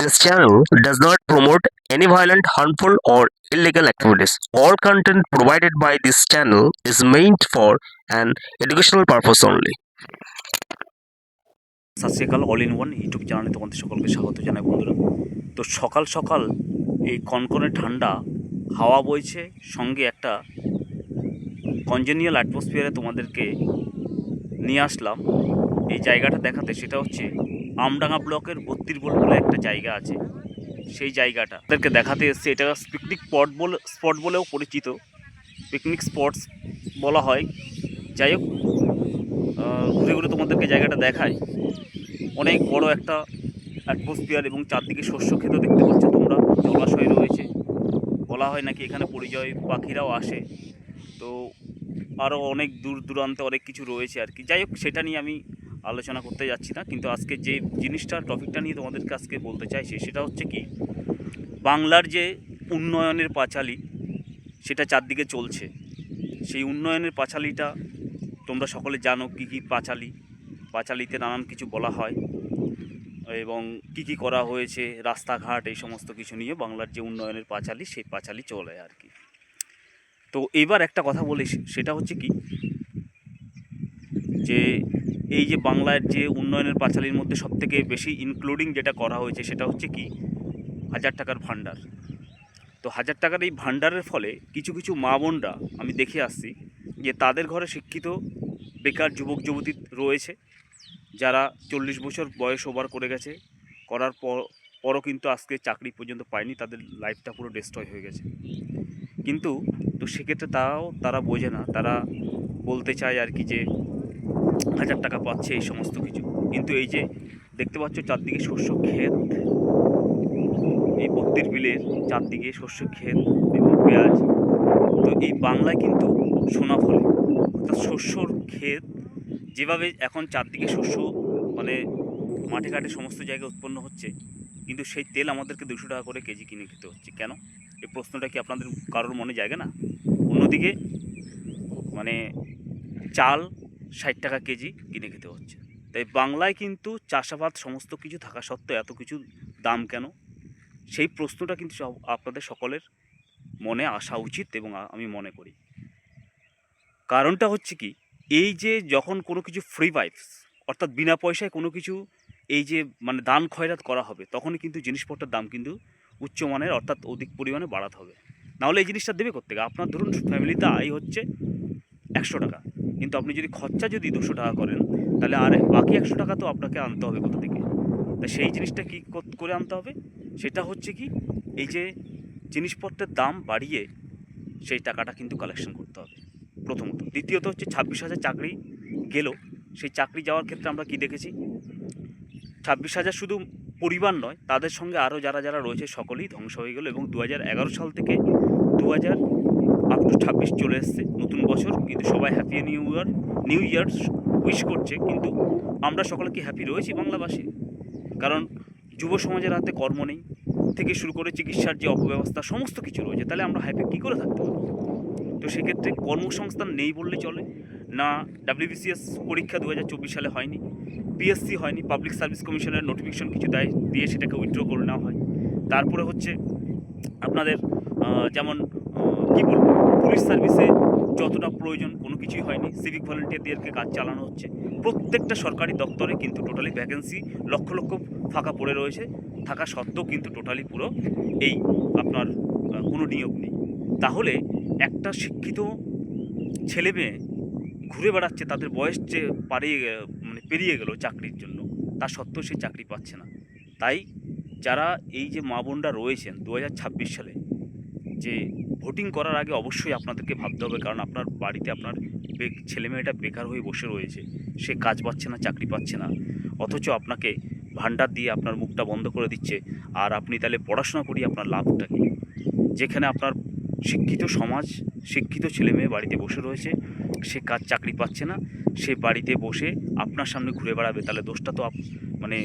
This channel does not promote any violent, harmful, or illegal activities. All content provided by this channel is meant for an educational purpose only. সত শ্রীকাল all in one YouTube চ্যানেলে তোমাদের সকলকে স্বাগত জানাই বন্ধুরা তো সকাল সকাল এই কনকনে ঠান্ডা হাওয়া বইছে সঙ্গে একটা কনজেনিয়াল অ্যাটমসফিয়ারে তোমাদেরকে নিয়ে আসলাম এই জায়গাটা দেখাতে সেটা হচ্ছে আমডাঙ্গা ব্লকের বত্রির বোল বলে একটা জায়গা আছে। সেই জায়গাটা তাদেরকে দেখাতে এসছে। এটা পিকনিক স্পট বলে স্পট বলেও পরিচিত। পিকনিক স্পটস বলা হয়। যাই হোক ঘুরে ঘুরে তোমাদেরকে জায়গাটা দেখায় অনেক বড় একটা অ্যাটমসফিয়ার এবং চারদিকে শস্য ক্ষেত দেখতে পাচ্ছ তোমরা। জলাশয় রয়েছে। বলা হয় নাকি এখানে পরিযায়ী পাখিরাও আসে। তো আরও অনেক দূর দূরান্তে অনেক কিছু রয়েছে আর কি। যাই হোক, সেটা নিয়ে আমি আলোচনা করতে যাচ্ছি না, কিন্তু আজকে যে জিনিসটা টপিকটা নিয়ে তোমাদেরকে আজকে বলতে চাইছি সেটা হচ্ছে কি, বাংলার যে উন্নয়নের পাঁচালী, সেটা চারদিকে চলছে। সেই উন্নয়নের পাঁচালীটা তোমরা সকলে জানো কী কী পাঁচালী, পাঁচালিতে নানান কিছু বলা হয় এবং কি কি করা হয়েছে, রাস্তাঘাট, এই সমস্ত কিছু নিয়ে বাংলার যে উন্নয়নের পাঁচালী, সেই পাঁচালী চলে আর কি। তো এবার একটা কথা বলি সেটা হচ্ছে কি, যে এই যে বাংলার যে উন্নয়নের পাঁচালীর মধ্যে সবথেকে বেশি ইনক্লুডিং যেটা করা হয়েছে সেটা হচ্ছে কি? হাজার টাকার ভাণ্ডার। তো হাজার টাকার এই ভাণ্ডারের ফলে কিছু কিছু মা বোনরা, আমি দেখে আসছি, যে তাদের ঘরে শিক্ষিত বেকার যুবক যুবতী রয়েছে, যারা চল্লিশ বছর বয়স ওভার করে গেছে, করার পর, পরও কিন্তু আজকে চাকরি পর্যন্ত পায়নি, তাদের লাইফটা পুরো ডিস্ট্রয় হয়ে গেছে। কিন্তু, তো সেক্ষেত্রে তারাও তারা বোঝে না, তারা বলতে চায় আর কি যে হাজার টাকা পাচ্ছে এই সমস্ত কিছু। কিন্তু এই যে দেখতে পাচ্ছ চারদিকে শস্য ক্ষেত, এই বত্রির বিলের চারদিকে শস্য ক্ষেত এবং পেঁয়াজ। তো এই বাংলায় কিন্তু সোনা ফলে। অর্থাৎ শস্যর ক্ষেত যেভাবে এখন চারদিকে শস্য মানে মাঠে ঘাটে সমস্ত জায়গায় উৎপন্ন হচ্ছে, কিন্তু সেই তেল আমাদেরকে দুশো টাকা করে কেজি কিনে খেতে হচ্ছে। কেন? এই প্রশ্নটা কি আপনাদের কারোর মনে জায়গা না? অন্যদিকে মানে চাল ষাট টাকা কেজি কিনে খেতে হচ্ছে। তাই বাংলায় কিন্তু চাষাবাদ সমস্ত কিছু থাকা সত্ত্বেও এত কিছু দাম কেন? সেই প্রশ্নটা কিন্তু আপনাদের সকলের মনে আসা উচিত এবং আমি মনে করি। কারণটা হচ্ছে কি, এই যে যখন কোনো কিছু ফ্রি পাইপস অর্থাৎ বিনা পয়সায় কোনো কিছু এই যে মানে দান খয়রাত করা হবে, তখনই কিন্তু জিনিসপত্রের দাম কিন্তু উচ্চমানের অর্থাৎ অধিক পরিমাণে বাড়াতে হবে। নাহলে এই জিনিসটা দেবে করতে আপনার ধরুন ফ্যামিলিতে আয় হচ্ছে একশো টাকা। কিন্তু আপনি যদি খরচা যদি দুশো টাকা করেন, তাহলে আর বাকি একশো টাকা তো আপনাকে আনতে হবে কোথা থেকে? তা সেই জিনিসটা কী করে আনতে হবে? সেটা হচ্ছে কি, এই যে জিনিসপত্রের দাম বাড়িয়ে সেই টাকাটা কিন্তু কালেকশন করতে হবে, প্রথমত। দ্বিতীয়ত হচ্ছে ছাব্বিশ হাজার চাকরি গেল, সেই চাকরি যাওয়ার ক্ষেত্রে আমরা কি দেখেছি? ছাব্বিশ হাজার শুধু পরিবার নয়, তাদের সঙ্গে আরও যারা যারা রয়েছে, সকলেই ধ্বংস হয়ে গেল এবং দু সাল থেকে দু হাজার হাজার আপ টু ছাব্বিশ চলে এসছে নতুন বছর, কিন্তু সবাই happy new year new year wish করছে, কিন্তু আমরা সকলে কি হ্যাপি রয়েছি বাংলাভাষী কারণ যুব সমাজের হাতে কর্ম নেই, থেকে শুরু করে চিকিৎসার যে অপব্যবস্থা, সমস্ত কিছু রয়েছে, তাহলে আমরা হ্যাপি কী করে থাকতে পারব তো সেক্ষেত্রে কর্মসংস্থান নেই বললে চলে। না ডাব্লিউবিসিএস পরীক্ষা দু হাজার চব্বিশ সালে হয়নি পিএসসি হয়নি পাবলিক সার্ভিস কমিশনের নোটিফিকেশন কিছু দেয়, দিয়ে সেটাকে উইথড্র করে নেওয়া হয়। তারপরে হচ্ছে আপনাদের যেমন পুলিশ সার্ভিসে যতটা প্রয়োজন কোনো কিছুই হয়নি। সিভিক ভলেন্টিয়ারদেরকে কাজ চালানো হচ্ছে। প্রত্যেকটা সরকারি দপ্তরে কিন্তু টোটালি ভ্যাকেন্সি লক্ষ লক্ষ ফাঁকা পড়ে রয়েছে। থাকা সত্ত্বেও কিন্তু টোটালি পুরো এই আপনার কোনো নিয়োগ নেই। তাহলে একটা শিক্ষিত ছেলে মেয়ে ঘুরে বেড়াচ্ছে, তাদের বয়স যে পারিয়ে মানে পেরিয়ে গেল চাকরির জন্য, তা সত্ত্বেও সে চাকরি পাচ্ছে না। তাই যারা এই যে মা বোনরা রয়েছেন, দু হাজার ছাব্বিশ সালে, যে ভোটিং করার আগে অবশ্যই আপনাদেরকে ভাবতে হবে, কারণ আপনার বাড়িতে আপনার ছেলেমেয়েটা বেকার হয়ে বসে রয়েছে। সে কাজ পাচ্ছে না, চাকরি পাচ্ছে না। অথচ আপনাকে ভান্ডার দিয়ে আপনার মুখটা বন্ধ করে দিচ্ছে, আর আপনি তাহলে পড়াশোনা করি আপনার লাভটা কী? যেখানে আপনার শিক্ষিত সমাজ, শিক্ষিত ছেলে মেয়ে বাড়িতে বসে রয়েছে, সে কাজ চাকরি পাচ্ছে না, সে বাড়িতে বসে আপনার সামনে ঘুরে বেড়াবে, তাহলে দোষটা তো মানে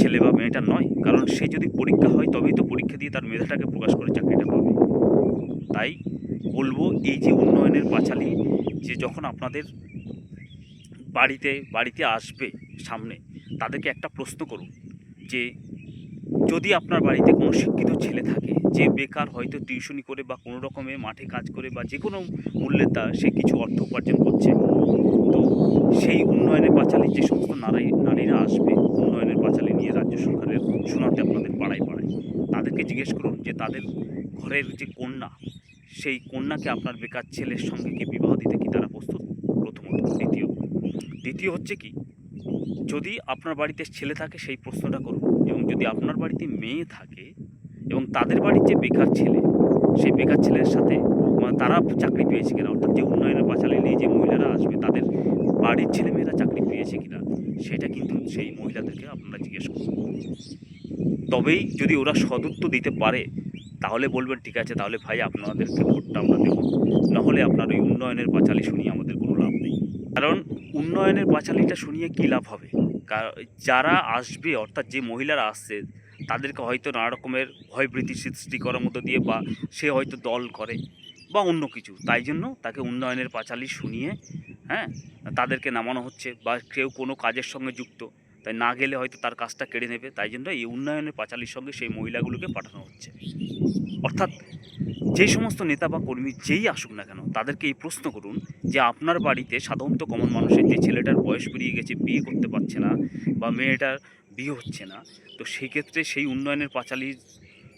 ছেলে বা মেয়েটা নয়। কারণ সে যদি পরীক্ষা হয়, তবেই তো পরীক্ষা দিয়ে তার মেধাটাকে প্রকাশ করে, চাকরিটা পাবে। তাই বলব এই যে উন্নয়নের পাঁচালী, যে যখন আপনাদের বাড়িতে বাড়িতে আসবে সামনে, তাদেরকে একটা প্রশ্ন করুন যে, যদি আপনার বাড়িতে কোনো শিক্ষিত ছেলে থাকে, যে বেকার হয়তো টিউশনি করে বা কোনো রকমে মাঠে কাজ করে বা যে কোনো মূল্যের তা, সে কিছু অর্থ উপার্জন করছে, তো সেই উন্নয়নের পাঁচালী যে সমস্ত নারী নারীরা আসবে, উন্নয়নের পাঁচালী নিয়ে রাজ্য সরকারের শোনাতে আপনাদের পাড়ায় পাড়ায়, তাদেরকে জিজ্ঞেস করুন যে তাদের ঘরের যে কন্যা সেই কন্যাকে আপনার বেকার ছেলের সঙ্গে কি বিবাহ দিতে কি তারা প্রস্তুত? প্রথমত। দ্বিতীয় দ্বিতীয় হচ্ছে কি, যদি আপনার বাড়িতে ছেলে থাকে সেই প্রশ্নটা করুন এবং যদি আপনার বাড়িতে মেয়ে থাকে এবং তাদের বাড়ির যে বেকার ছেলে, সেই বেকার ছেলের সাথে তারা চাকরি পেয়েছে কিনা, অর্থাৎ যে উন্নয়নের পাঁচালী নিয়ে যে মহিলারা আসবে, তাদের বাড়ির ছেলেমেয়েরা চাকরি পেয়েছে কিনা, সেটা কিন্তু সেই মহিলাদেরকে আপনারা জিজ্ঞেস করুন। তবেই যদি ওরা সদুত্তর দিতে পারে তাহলে বলবেন, ঠিক আছে, তাহলে ভাই আপনাদেরকে ভোটটা আমরা দেবো। নাহলে আপনার ওই উন্নয়নের পাঁচালী শুনিয়ে আমাদের কোনো লাভ নেই। কারণ উন্নয়নের পাঁচালীটা শুনিয়ে কী লাভ হবে? যারা আসবে, অর্থাৎ যে মহিলারা আসছে, তাদেরকে হয়তো নানা রকমের ভয়ভীতি সৃষ্টি করার মতো দিয়ে বা সে হয়তো দল করে বা অন্য কিছু। তাই জন্য তাকে উন্নয়নের পাঁচালি শুনিয়ে হ্যাঁ তাদেরকে নামানো হচ্ছে বা কেউ কোনো কাজের সঙ্গে যুক্ত। তাই না গেলে হয়তো তার কাজটা কেড়ে নেবে। তাই জন্য এই উন্নয়নের পাঁচালির সঙ্গে সেই মহিলাগুলোকে পাঠানো হচ্ছে। অর্থাৎ যে সমস্ত নেতা বা কর্মী যেই আসুক না কেন, তাদেরকে এই প্রশ্ন করুন যে আপনার বাড়িতে সাধারণত কমন মানুষের যে ছেলেটার বয়স পেরিয়ে গেছে, বিয়ে করতে পারছে না বা মেয়েটার বিয়ে হচ্ছে না, তো সেই ক্ষেত্রে সেই উন্নয়নের পাঁচালী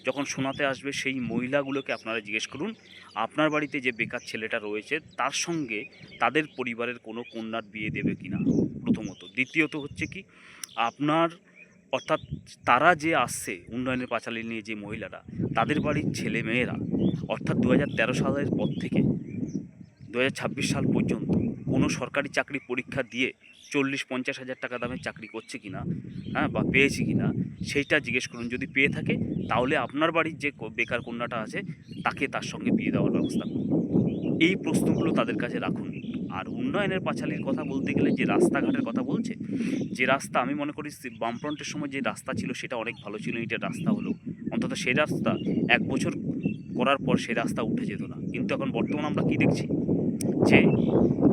যখন শোনাতে আসবে, সেই মহিলাগুলোকে আপনারা জিজ্ঞেস করুন আপনার বাড়িতে যে বেকার ছেলেটা রয়েছে, তার সঙ্গে তাদের পরিবারের কোনো কন্যার বিয়ে দেবে কিনা? প্রথমত। দ্বিতীয়ত হচ্ছে কি, আপনার, অর্থাৎ তারা যে আসছে উন্নয়নের পাঁচালী নিয়ে যে মহিলারা, তাদের বাড়ির ছেলে মেয়েরা অর্থাৎ দু হাজার তেরো সালের পর থেকে দু হাজার ছাব্বিশ সাল পর্যন্ত কোনো সরকারি চাকরি পরীক্ষা দিয়ে চল্লিশ, পঞ্চাশ হাজার টাকা দামে চাকরি করছে কিনা হ্যাঁ বা পেয়েছে কিনা, সেইটা জিজ্ঞেস করুন। যদি পেয়ে থাকে, তাহলে আপনার বাড়ির যে ক- বেকার কন্যাটা আছে, তাকে তার সঙ্গে বিয়ে দেওয়ার ব্যবস্থা করুন। এই প্রশ্নগুলো তাদের কাছে রাখুন। আর উন্নয়নের পাঁচালির কথা বলতে গেলে যে রাস্তাঘাটের কথা বলছে, যে রাস্তা আমি মনে করি বামফ্রন্টের সময় যে রাস্তা ছিল, সেটা অনেক ভালো ছিল ইটের রাস্তা হলো। অন্তত সেই রাস্তা এক বছর করার পর সেই রাস্তা উঠে যেত না। কিন্তু এখন বর্তমানে আমরা কি দেখছি? যে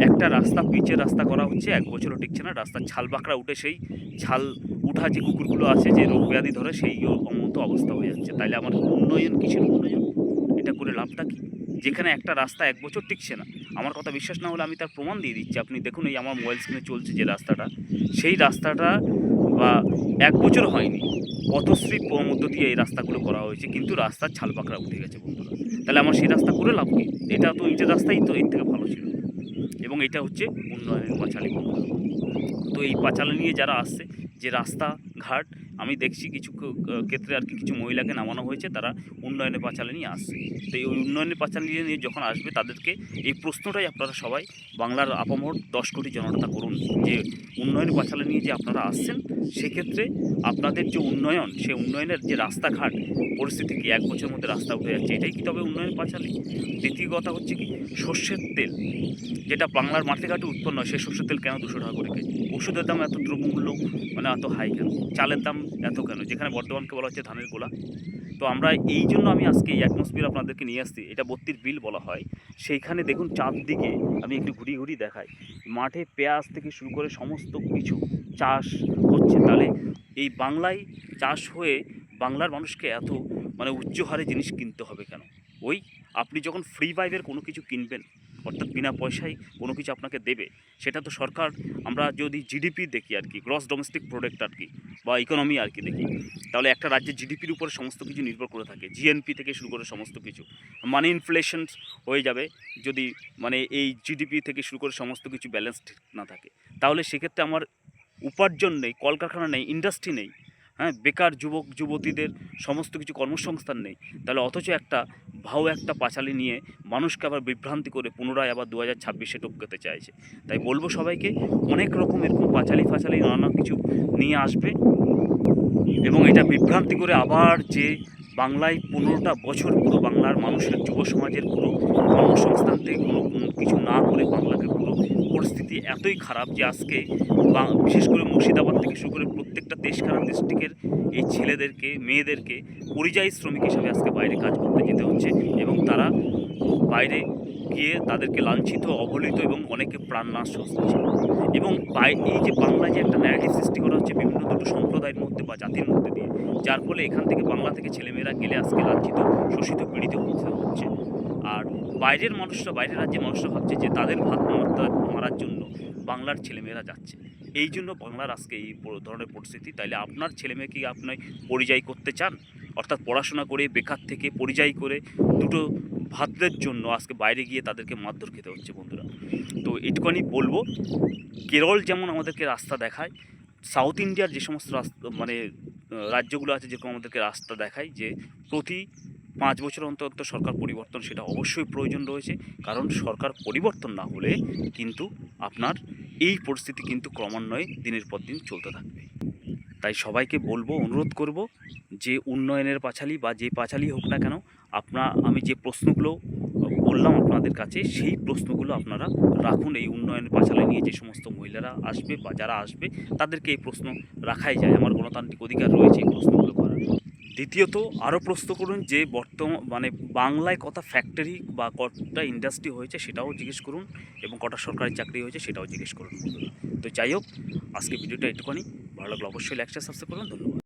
একটা রাস্তা, পিচের রাস্তা করা হচ্ছে, এক বছরও টিকছে না। রাস্তার ছাল বাঁকড়া উঠে সেই ছাল উঠা যে কুকুরগুলো আছে যে রোগ ব্যাধি ধরে সেই মতো অবস্থা হয়ে যাচ্ছে। তাইলে আমার উন্নয়ন কিসের উন্নয়ন? এটা করে লাভটা কী? যেখানে একটা রাস্তা এক বছর টিকছে না। আমার কথা বিশ্বাস না হলে আমি তার প্রমাণ দিয়ে দিচ্ছি। আপনি দেখুন এই আমার মোবাইল স্ক্রিনে চলছে যে রাস্তাটা। সেই রাস্তাটা বা এক বছর হয়নি। পথশ্রী মধ্য দিয়ে এই রাস্তাগুলো করা হয়েছে, কিন্তু রাস্তার ছাল পাকড়া উঠে গেছে বন্ধুরা। তাহলে আমার সেই রাস্তা করে লাভ কি? এটা তো ইটের রাস্তাই তো, এর থেকে ভালো ছিল। এবং এটা হচ্ছে উন্নয়নের পাঁচালী তো এই পাঁচালী নিয়ে যারা আসছে, যে রাস্তা ঘাট আমি দেখছি কিছু ক্ষেত্রে আর কি কিছু মহিলাকে নামানো হয়েছে, তারা উন্নয়নের পাঁচালী নিয়ে আসছে। তো এই উন্নয়নের পাঁচালী নিয়ে যখন আসবে, তাদেরকে এই প্রশ্নটাই আপনারা সবাই বাংলার আপামর দশ কোটি জনতা করুন, যে উন্নয়নের পাঁচালী নিয়ে যে আপনারা আসছেন, সেক্ষেত্রে আপনাদের যে উন্নয়ন সেই উন্নয়নের যে রাস্তাঘাট, পরিস্থিতি কি, এক বছরের মধ্যে রাস্তা উঠে যাচ্ছে, এটাই কি তবে উন্নয়ন পাঁচালী? দ্বিতীয় কথা হচ্ছে কি, সর্ষের তেল, যেটা বাংলার মাঠে ঘাটে উৎপন্ন হয় সেই সর্ষের তেল কেন দুশো টাকা করে কেজি? ওষুধের দাম এত দ্রব্যমূল্য মানে এত হাই কেন? চালের দাম এত কেন? যেখানে বর্ধমানকে বলা হচ্ছে ধানের গোলা। তো আমরা এই জন্য আমি আজকে এই অ্যাটমসফিয়ার আপনাদেরকে নিয়ে আসছি। এটা বত্রির বিল বলা হয়। সেইখানে দেখুন চারদিকে আমি একটু ঘুরিয়ে ঘুরিয়ে দেখাই। মাঠে পেঁয়াজ থেকে শুরু করে সমস্ত কিছু চাষ হচ্ছে। তাহলে এই বাংলায় চাষ হয়ে বাংলার মানুষকে এত মানে উচ্চ হারে জিনিস কিনতে হবে কেন? ওই আপনি যখন ফ্রি পাইপের কোনো কিছু কিনবেন অর্থাৎ বিনা পয়সায় কোনো কিছু আপনাকে দেবে, সেটা তো সরকার, আমরা যদি জিডিপি দেখি আর কি গ্রস ডোমেস্টিক প্রোডাক্ট আর কি, বা ইকোনমি আর কি দেখি, তাহলে একটা রাজ্যের জিডিপির উপরে সমস্ত কিছু নির্ভর করে থাকে জিএনপি থেকে শুরু করে সমস্ত কিছু। মানে ইনফ্লেশন হয়ে যাবে যদি মানে এই জিডিপি থেকে শুরু করে সমস্ত কিছু ব্যালেন্স ঠিক না থাকে। তাহলে সেক্ষেত্রে আমার উপার্জন নেই, কলকারখানা নেই ইন্ডাস্ট্রি নেই হ্যাঁ বেকার যুবক, যুবতীদের সমস্ত কিছু কর্মসংস্থান নেই। তাহলে অথচ একটা ভাও একটা পাঁচালি নিয়ে মানুষকে আবার বিভ্রান্তি করে পুনরায় আবার দু হাজার ছাব্বিশে টপকাতে চাইছে। তাই বলব সবাইকে, অনেক রকম এরকম পাঁচালি ফাঁচালি নানা কিছু নিয়ে আসবে এবং এটা বিভ্রান্তি করে আবার যে বাংলায় পনেরোটা বছর পুরো বাংলার মানুষের যুব সমাজের পুরো কর্মসংস্থান থেকে কোনো কিছু না করে বাংলাকে পুরো পরিস্থিতি এতই খারাপ যে আজকে বিশেষ করে মুর্শিদাবাদ থেকে শুরু করে প্রত্যেকটা দেশখানা ডিস্ট্রিক্টের এই ছেলেদেরকে, মেয়েদেরকে পরিযায়ী শ্রমিক হিসাবে আজকে বাইরে কাজ করতে যেতে হচ্ছে এবং তারা বাইরে গিয়ে তাদেরকে লাঞ্ছিত, অবহেলিত এবং অনেকে প্রাণনাশ হচ্ছে। এবং এই যে বাংলায় যে একটা ন্যারেটিভ সৃষ্টি করা হচ্ছে বিভিন্ন দুটো সম্প্রদায়ের মধ্যে বা জাতির মধ্যে দিয়ে, যার ফলে এখান থেকে বাংলা থেকে ছেলেমেয়েরা গেলে আজকে লাঞ্ছিত, শোষিত, পীড়িত হতে হচ্ছে। বাইরের মানুষরা, বাইরের রাজ্যের মানুষরা ভাবছে যে তাদের ভাত মারার জন্য বাংলার ছেলেমেয়েরা যাচ্ছে। এই জন্য বাংলার আজকে এই ধরনের পরিস্থিতি। তাইলে আপনার ছেলেমেয়ে কি আপনি পরিযায়ী করতে চান? অর্থাৎ পড়াশোনা করে, বেকার থেকে পরিযায়ী করে দুটো ভাতের জন্য আজকে বাইরে গিয়ে তাদেরকে মারধর খেতে হচ্ছে বন্ধুরা। তো এটুখানি বলব, কেরল যেমন আমাদেরকে রাস্তা দেখায়, সাউথ ইন্ডিয়ার যে সমস্ত রাস্তা মানে রাজ্যগুলো আছে যেরকম আমাদেরকে রাস্তা দেখায় যে প্রতি পাঁচ বছর অন্তর অন্তর সরকার পরিবর্তন সেটা অবশ্যই প্রয়োজন রয়েছে। কারণ সরকার পরিবর্তন না হলে কিন্তু আপনার এই পরিস্থিতি কিন্তু ক্রমান্বয়ে দিনের পর দিন চলতে থাকবে। তাই সবাইকে বলব, অনুরোধ করব যে উন্নয়নের পাঁচালী বা যে পাঁচালী হোক না কেন, আপনা, আমি যে প্রশ্নগুলো বললাম আপনাদের কাছে, সেই প্রশ্নগুলো আপনারা রাখুন। এই উন্নয়নের পাঁচালী নিয়ে যে সমস্ত মহিলারা আসবে বা যারা আসবে, তাদেরকে এই প্রশ্ন রাখাই যায়। আমার গণতান্ত্রিক অধিকার রয়েছে এই প্রশ্নগুলো করার। দ্বিতীয়ত আরও প্রশ্ন করুন যে বর্তমান মানে বাংলায় কটা ফ্যাক্টরি বা কটা ইন্ডাস্ট্রি হয়েছে সেটাও জিজ্ঞেস করুন এবং কটা সরকারি চাকরি হয়েছে সেটাও জিজ্ঞেস করুন। তো যাই হোক আজকে ভিডিওটা একটুখানি ভালো লাগলে অবশ্যই লাইকটা সাবস্ক্রাইব করুন। ধন্যবাদ।